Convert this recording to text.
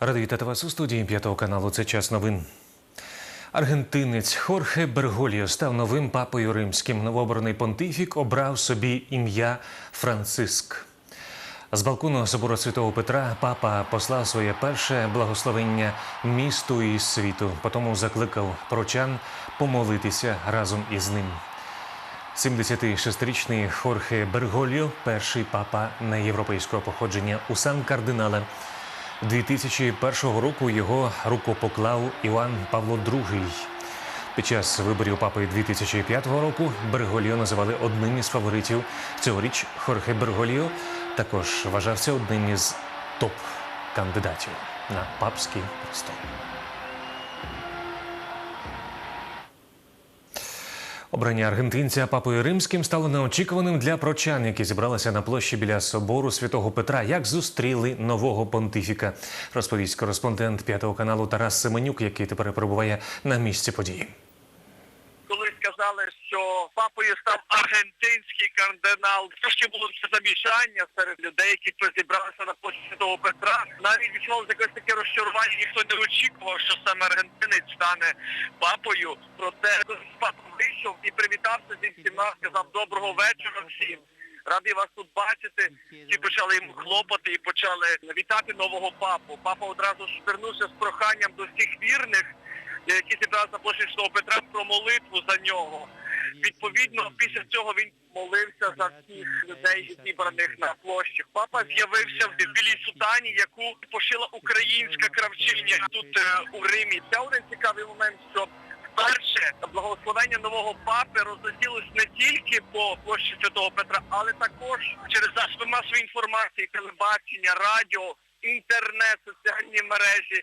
Радий вітати вас у студії п'ятого каналу. Це час новин. Аргентинець Хорхе Берголіо став новим папою римським. Новообраний понтифік обрав собі ім'я Франциск. З балкону собору святого Петра папа послав своє перше благословення місту і світу. Потому закликав прочан помолитися разом із ним. 76-річний Хорхе Бергольо, перший папа неєвропейського походження у сан кардинале. 2001 року його рукопоклав Іван Павло II. Під час виборів папи 2005 року Бергольо називали одним із фаворитів. Цьогоріч Хорхе Бергольо також вважався одним із топ-кандидатів на папський престол. Обрання аргентинця папою римським стало неочікуваним для прочан, які зібралися на площі біля собору святого Петра. Як зустріли нового понтифіка, розповість кореспондент п'ятого каналу Тарас Семенюк, який тепер перебуває на місці події. коли сказали, що папою став аргентинський кардинал, трошки було замішання серед людей, які зібралися на площі Святого Петра. Навіть відчувалося якесь таке розчарування. Ніхто не очікував, що саме аргентинець стане папою. Проте коли папа вийшов і привітався зі всіма, сказав доброго вечора всім. Радий вас тут бачити. Всі почали йому хлопати і почали вітати нового папу. Папа одразу ж звернувся з проханням до всіх вірних які зібралися на площі Святого Петра про молитву за нього. Відповідно, після цього він молився за всіх людей, зібраних на площі. Папа з'явився в білій сутані, яку пошила українська кравчиня тут е, у Римі. Це один цікавий момент, що вперше благословення нового папи розлетілось не тільки по площі Святого Петра, але також через засоби масової інформації, телебачення, радіо, інтернет, соціальні мережі.